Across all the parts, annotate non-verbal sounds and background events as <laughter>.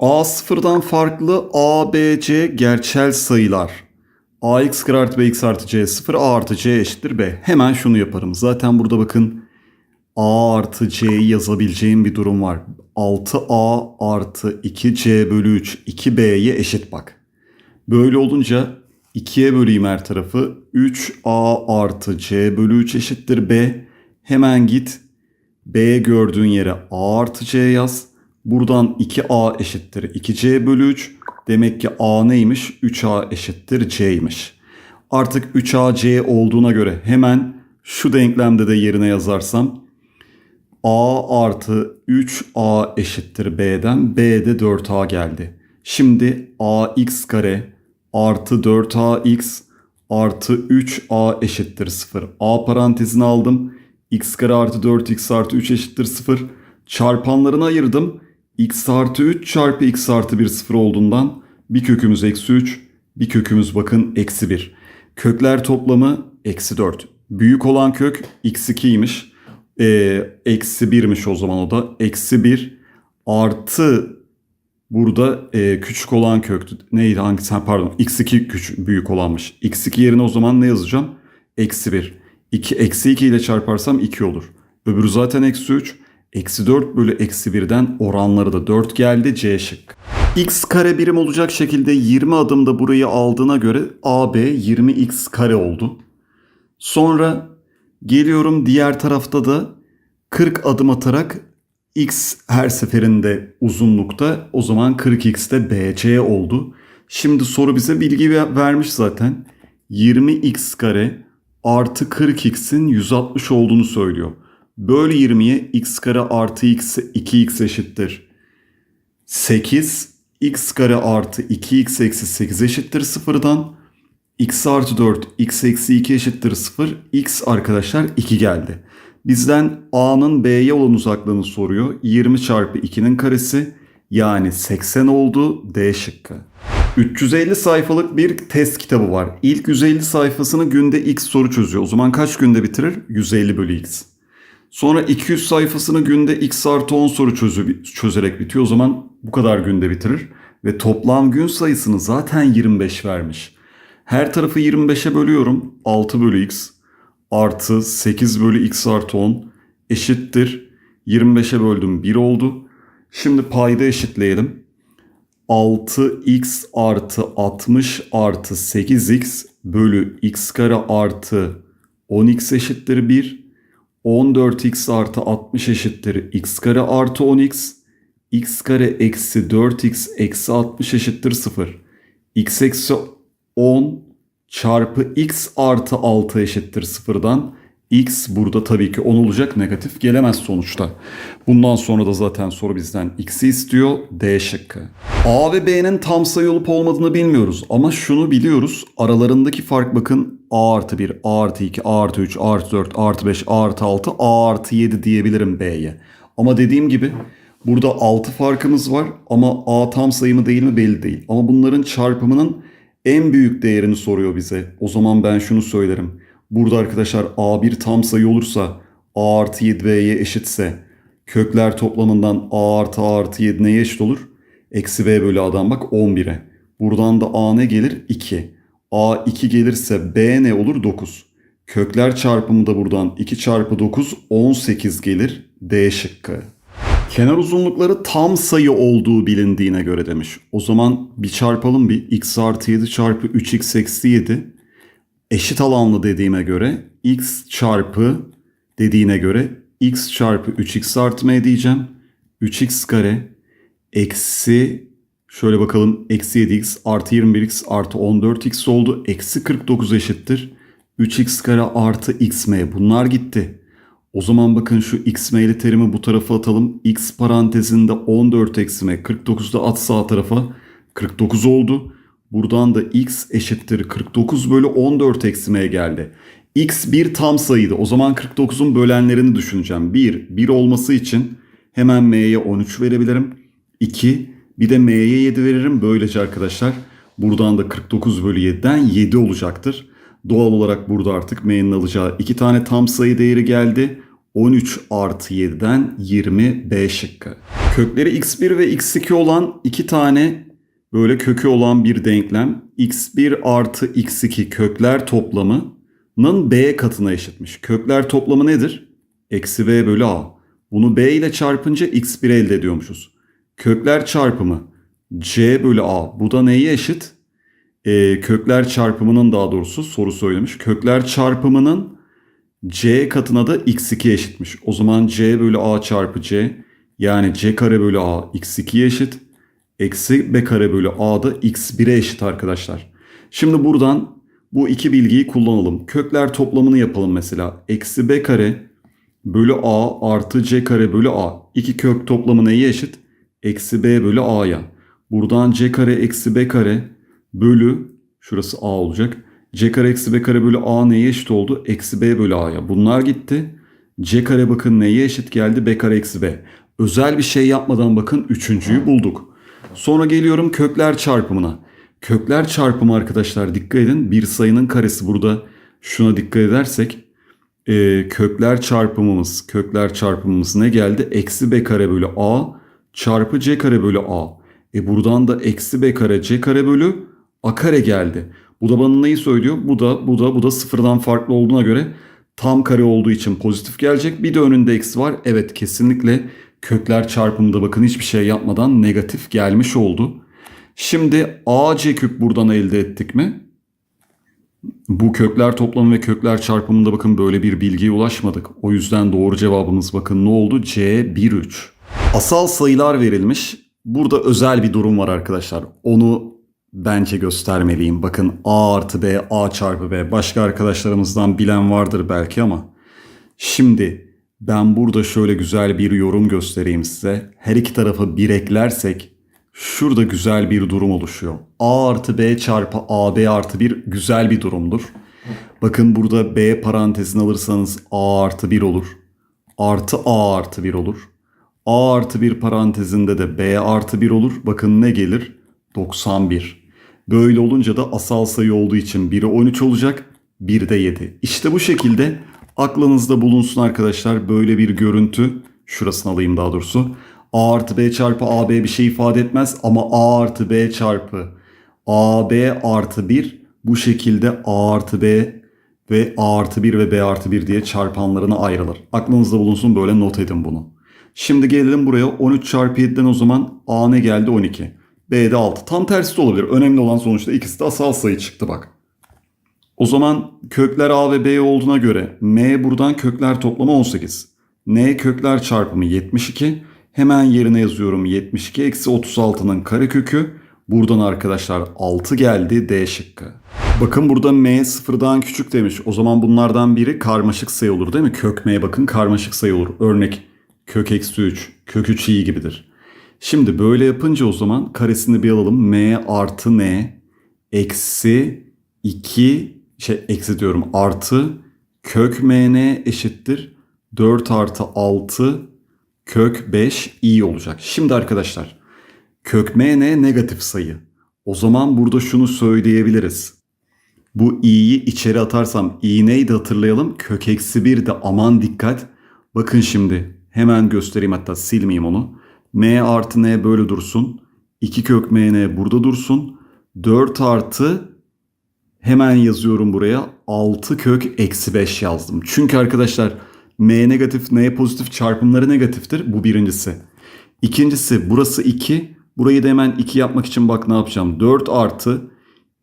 A sıfırdan farklı A, B, C gerçel sayılar. AX kare artı BX artı C sıfır A artı C eşittir B. Hemen şunu yaparım. Zaten burada bakın A artı C'yi yazabileceğim bir durum var. 6A artı 2C bölü 3 2B'ye eşit bak. Böyle olunca 2'ye böleyim her tarafı. 3A artı C bölü 3 eşittir B. Hemen git B gördüğün yere A artı C yaz. Buradan 2A eşittir 2C bölü 3. Demek ki A neymiş? 3A eşittir C'ymiş. Artık 3A C olduğuna göre hemen şu denklemde de yerine yazarsam A artı 3A eşittir B'den B'de 4A geldi. Şimdi AX kare artı 4AX artı 3A eşittir 0. A parantezini aldım. X kare artı 4X artı 3 eşittir 0. Çarpanlarını ayırdım. X artı 3 çarpı X artı 1 0 olduğundan bir kökümüz eksi 3. Bir kökümüz bakın eksi 1. Kökler toplamı eksi 4. Büyük olan kök x2'ymiş. Ee, eksi 1'miş o zaman o da. Eksi 1 artı burada e, küçük olan kök neydi hangisi ha, pardon x2 küçük büyük olanmış. x2 yerine o zaman ne yazacağım? Eksi 1. 2, eksi 2 ile çarparsam 2 olur. Öbürü zaten eksi 3. Eksi 4 bölü eksi 1'den oranları da 4 geldi C şık. X kare birim olacak şekilde 20 adımda burayı aldığına göre AB 20x kare oldu. Sonra geliyorum diğer tarafta da 40 adım atarak x her seferinde uzunlukta o zaman 40x de BC oldu. Şimdi soru bize bilgi ver- vermiş zaten. 20x kare artı 40x'in 160 olduğunu söylüyor. Böl 20'ye x kare artı x 2x eşittir. 8 x kare artı 2x eksi 8 eşittir sıfırdan. x artı 4 x eksi 2 eşittir 0. x arkadaşlar 2 geldi. Bizden a'nın b'ye olan uzaklığını soruyor. 20 çarpı 2'nin karesi yani 80 oldu D şıkkı. 350 sayfalık bir test kitabı var. İlk 150 sayfasını günde x soru çözüyor. O zaman kaç günde bitirir? 150 bölü x. Sonra 200 sayfasını günde x artı 10 soru çözü, çözerek bitiyor. O zaman bu kadar günde bitirir. Ve toplam gün sayısını zaten 25 vermiş. Her tarafı 25'e bölüyorum. 6 bölü x artı 8 bölü x artı 10 eşittir. 25'e böldüm 1 oldu. Şimdi payda eşitleyelim. 6x artı 60 artı 8x bölü x kare artı 10x eşittir 1. 14x artı 60 eşittir x kare artı 10x. x kare eksi 4x eksi 60 eşittir 0. x eksi 10 çarpı x artı 6 eşittir 0'dan. x burada tabii ki 10 olacak negatif gelemez sonuçta. Bundan sonra da zaten soru bizden x'i istiyor. D şıkkı. A ve B'nin tam sayı olup olmadığını bilmiyoruz. Ama şunu biliyoruz. Aralarındaki fark bakın A artı 1, A artı 2, A artı 3, A artı 4, A artı 5, A artı 6, A artı 7 diyebilirim B'ye. Ama dediğim gibi burada 6 farkımız var ama A tam sayı mı değil mi belli değil. Ama bunların çarpımının en büyük değerini soruyor bize. O zaman ben şunu söylerim. Burada arkadaşlar A1 tam sayı olursa A artı 7 B'ye eşitse kökler toplamından A artı A artı 7 neye eşit olur? Eksi B bölü A'dan bak 11'e. Buradan da A ne gelir? 2. A 2 gelirse B ne olur? 9. Kökler çarpımı da buradan 2 çarpı 9 18 gelir. D şıkkı. Kenar uzunlukları tam sayı olduğu bilindiğine göre demiş. O zaman bir çarpalım bir. x artı 7 çarpı 3x eksi 7 eşit alanlı dediğime göre x çarpı dediğine göre x çarpı 3x artı m diyeceğim. 3x kare eksi şöyle bakalım eksi 7x artı 21x artı 14x oldu. Eksi 49 eşittir. 3x kare artı xm bunlar gitti. O zaman bakın şu x meyli terimi bu tarafa atalım. x parantezinde 14 eksi m 49'da at sağ tarafa 49 oldu. Buradan da x eşittir 49 bölü 14 eksi m geldi. x bir tam sayıydı. O zaman 49'un bölenlerini düşüneceğim. 1, 1 olması için hemen m'ye 13 verebilirim. 2, bir de m'ye 7 veririm. Böylece arkadaşlar buradan da 49 bölü 7'den 7 olacaktır. Doğal olarak burada artık m'nin alacağı iki tane tam sayı değeri geldi. 13 artı 7'den 20 B şıkkı. Kökleri x1 ve x2 olan iki tane böyle kökü olan bir denklem x1 artı x2 kökler toplamının b katına eşitmiş. Kökler toplamı nedir? Eksi b bölü a. Bunu b ile çarpınca x1 elde ediyormuşuz. Kökler çarpımı c bölü a. Bu da neye eşit? Ee, kökler çarpımının daha doğrusu soru söylemiş. Kökler çarpımının c katına da x2 eşitmiş. O zaman c bölü a çarpı c yani c kare bölü a x2'ye eşit. Eksi b kare bölü a da x1'e eşit arkadaşlar. Şimdi buradan bu iki bilgiyi kullanalım. Kökler toplamını yapalım mesela. Eksi b kare bölü a artı c kare bölü a. İki kök toplamı neye eşit? Eksi b bölü a'ya. Buradan c kare eksi b kare bölü şurası a olacak. c kare eksi b kare bölü a neye eşit oldu? Eksi b bölü a'ya. Bunlar gitti. c kare bakın neye eşit geldi? b kare eksi b. Özel bir şey yapmadan bakın üçüncüyü bulduk. Sonra geliyorum kökler çarpımına. Kökler çarpımı arkadaşlar dikkat edin. Bir sayının karesi burada şuna dikkat edersek e, kökler çarpımımız kökler çarpımımız ne geldi? Eksi b kare bölü a çarpı c kare bölü a. E buradan da eksi b kare c kare bölü a kare geldi. Bu da bana neyi söylüyor? Bu da bu da bu da sıfırdan farklı olduğuna göre tam kare olduğu için pozitif gelecek. Bir de önünde eksi var. Evet kesinlikle kökler çarpımında bakın hiçbir şey yapmadan negatif gelmiş oldu. Şimdi AC küp buradan elde ettik mi? Bu kökler toplamı ve kökler çarpımında bakın böyle bir bilgiye ulaşmadık. O yüzden doğru cevabımız bakın ne oldu? C13. Asal sayılar verilmiş. Burada özel bir durum var arkadaşlar. Onu bence göstermeliyim. Bakın A artı B, A çarpı B. Başka arkadaşlarımızdan bilen vardır belki ama. Şimdi ben burada şöyle güzel bir yorum göstereyim size. Her iki tarafı bir eklersek şurada güzel bir durum oluşuyor. A artı B çarpı AB artı 1 güzel bir durumdur. Bakın burada B parantezini alırsanız A artı 1 olur. Artı A artı 1 olur. A artı 1 parantezinde de B artı 1 olur. Bakın ne gelir? 91. Böyle olunca da asal sayı olduğu için biri 13 olacak, bir de 7. İşte bu şekilde aklınızda bulunsun arkadaşlar böyle bir görüntü. Şurasını alayım daha doğrusu. A artı B çarpı AB bir şey ifade etmez ama A artı B çarpı AB artı 1 bu şekilde A artı B ve A artı 1 ve B artı 1 diye çarpanlarına ayrılır. Aklınızda bulunsun böyle not edin bunu. Şimdi gelelim buraya 13 çarpı 7'den o zaman A ne geldi 12. B'de 6. Tam tersi de olabilir. Önemli olan sonuçta ikisi de asal sayı çıktı bak. O zaman kökler A ve B olduğuna göre M buradan kökler toplamı 18. N kökler çarpımı 72. Hemen yerine yazıyorum 72 eksi 36'nın karekökü. Buradan arkadaşlar 6 geldi D şıkkı. Bakın burada M sıfırdan küçük demiş. O zaman bunlardan biri karmaşık sayı olur değil mi? Kök M bakın karmaşık sayı olur. Örnek kök eksi 3, kök 3 iyi gibidir. Şimdi böyle yapınca o zaman karesini bir alalım. M artı N eksi 2 şey eksi diyorum artı kök MN eşittir 4 artı 6 kök 5 i olacak. Şimdi arkadaşlar kök MN negatif sayı. O zaman burada şunu söyleyebiliriz. Bu i'yi içeri atarsam i neydi hatırlayalım. Kök eksi 1 de aman dikkat. Bakın şimdi hemen göstereyim hatta silmeyeyim onu. m artı n böyle dursun. 2 kök mn burada dursun. 4 artı hemen yazıyorum buraya 6 kök eksi 5 yazdım. Çünkü arkadaşlar m negatif n pozitif çarpımları negatiftir. Bu birincisi. İkincisi burası 2. Burayı da hemen 2 yapmak için bak ne yapacağım. 4 artı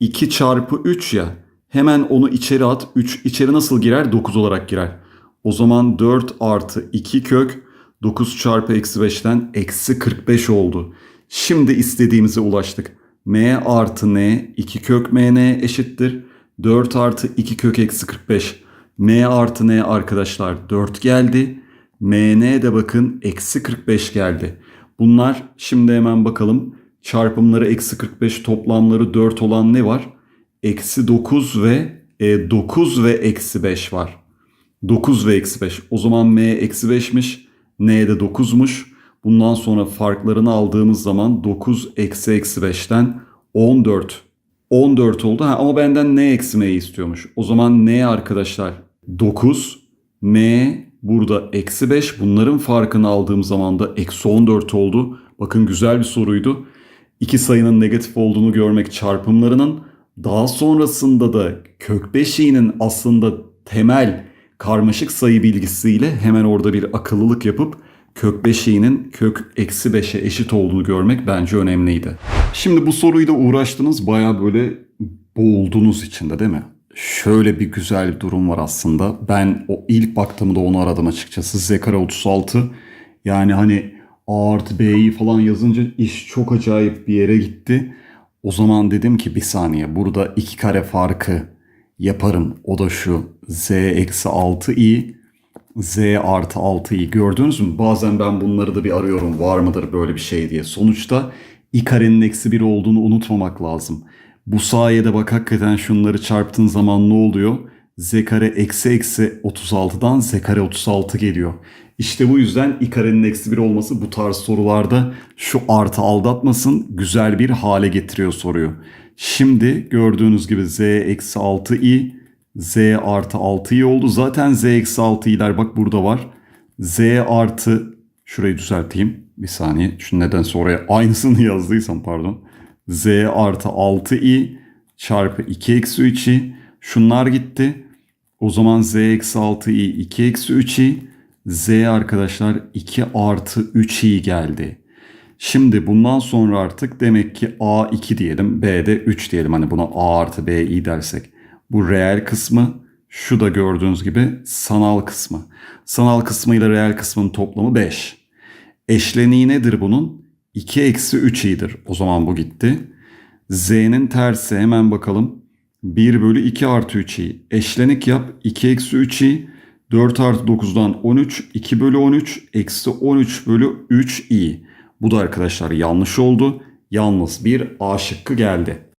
2 çarpı 3 ya. Hemen onu içeri at. 3 içeri nasıl girer? 9 olarak girer. O zaman 4 artı 2 kök 9 çarpı eksi 5'ten eksi 45 oldu. Şimdi istediğimize ulaştık. m artı n 2 kök mn eşittir. 4 artı 2 kök eksi 45. m artı n arkadaşlar 4 geldi. mn de bakın eksi 45 geldi. Bunlar şimdi hemen bakalım. Çarpımları eksi 45 toplamları 4 olan ne var? Eksi 9 ve e, 9 ve eksi 5 var. 9 ve eksi 5. O zaman m eksi 5'miş. n de 9'muş. Bundan sonra farklarını aldığımız zaman 9 eksi eksi 5'ten 14. 14 oldu. Ha, ama benden n eksi m'yi istiyormuş. O zaman n arkadaşlar 9 m Burada eksi 5. Bunların farkını aldığım zaman da eksi 14 oldu. Bakın güzel bir soruydu. İki sayının negatif olduğunu görmek çarpımlarının daha sonrasında da kök 5 i'nin aslında temel karmaşık sayı bilgisiyle hemen orada bir akıllılık yapıp kök 5 i'nin kök eksi 5'e eşit olduğunu görmek bence önemliydi. Şimdi bu soruyu da uğraştınız baya böyle boğuldunuz içinde değil mi? Şöyle bir güzel bir durum var aslında. Ben o ilk baktığımda onu aradım açıkçası. Z kare 36 yani hani A artı B'yi falan yazınca iş çok acayip bir yere gitti. O zaman dedim ki bir saniye burada iki kare farkı yaparım. O da şu Z eksi 6i Z artı 6'yı gördünüz mü? Bazen ben bunları da bir arıyorum var mıdır böyle bir şey diye. Sonuçta i karenin eksi 1 olduğunu unutmamak lazım. Bu sayede bak hakikaten şunları çarptığın zaman ne oluyor? Z kare eksi eksi 36'dan Z kare 36 geliyor. İşte bu yüzden i karenin eksi 1 olması bu tarz sorularda şu artı aldatmasın güzel bir hale getiriyor soruyu. Şimdi gördüğünüz gibi Z eksi 6i Z artı 6i oldu. Zaten Z eksi 6i'ler bak burada var. Z artı şurayı düzelteyim. Bir saniye. Şu nedense oraya aynısını <laughs> yazdıysam pardon. Z artı 6i çarpı 2 eksi 3i. Şunlar gitti. O zaman Z eksi 6i 2 eksi 3i. Z arkadaşlar 2 artı 3i geldi. Şimdi bundan sonra artık demek ki A2 diyelim, B'de 3 diyelim. Hani buna A artı BI dersek. Bu reel kısmı, şu da gördüğünüz gibi sanal kısmı. Sanal kısmı ile reel kısmın toplamı 5. Eşleniği nedir bunun? 2 eksi 3 i'dir. O zaman bu gitti. Z'nin tersi hemen bakalım. 1 bölü 2 artı 3 i. Eşlenik yap. 2 eksi 3 i. 4 artı 9'dan 13. 2 bölü 13. Eksi 13 bölü 3 i. Bu da arkadaşlar yanlış oldu. Yalnız bir A şıkkı geldi.